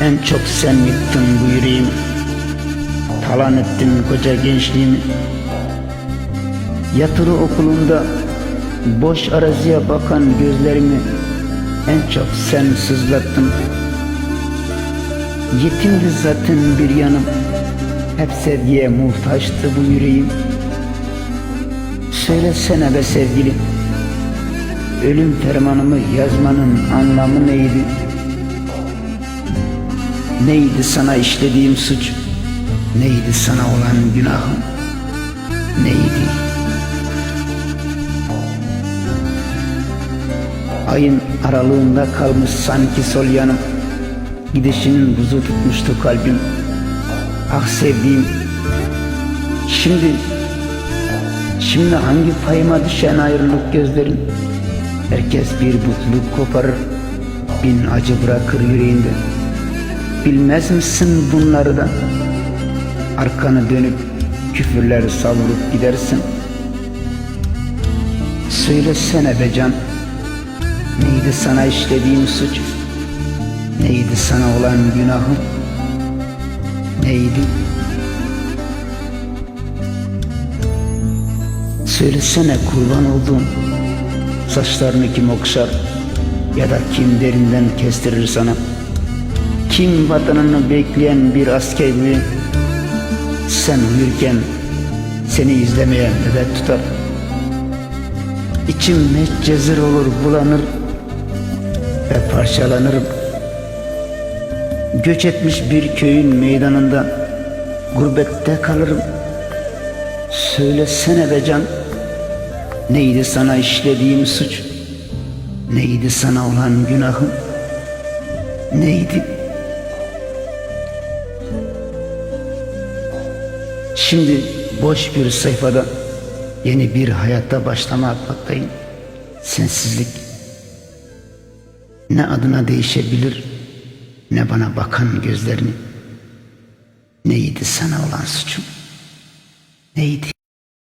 En çok sen yıktın bu yüreğimi. Talan ettin koca gençliğimi. Yatılı okulunda Boş araziye bakan gözlerimi En çok sen sızlattın. Yetimdi zaten bir yanım. Hep sevgiye muhtaçtı bu yüreğim. Söylesene be sevgilim. Ölüm fermanımı yazmanın anlamı neydi? Neydi sana işlediğim suç? Neydi sana olan günahım? Neydi? Ayın aralığında kalmış sanki sol yanım Gidişinin buzu tutmuştu kalbim Ah sevdiğim Şimdi Şimdi hangi payıma düşen ayrılık gözlerin Herkes bir mutluluk koparır Bin acı bırakır yüreğinde Bilmez misin bunları da? Arkanı dönüp küfürler savurup gidersin. Söylesene be can. Neydi sana işlediğim suç? Neydi sana olan günahım? Neydi? Söylesene kurban olduğum. Saçlarını kim okşar Ya da kim derinden kestirir sana Kim vatanını bekleyen bir asker gibi Sen uyurken Seni izlemeye nöbet tutar. İçim metcezir olur bulanır Ve parçalanırım. Göç etmiş bir köyün meydanında Gurbette kalırım. Söylesene be can Neydi sana işlediğim suç? Neydi sana olan günahım? Neydi Şimdi boş bir sayfada Yeni bir hayatta başlamaktayım Sensizlik Ne adına değişebilir Ne bana bakan gözlerini Neydi sana olan suçum Neydi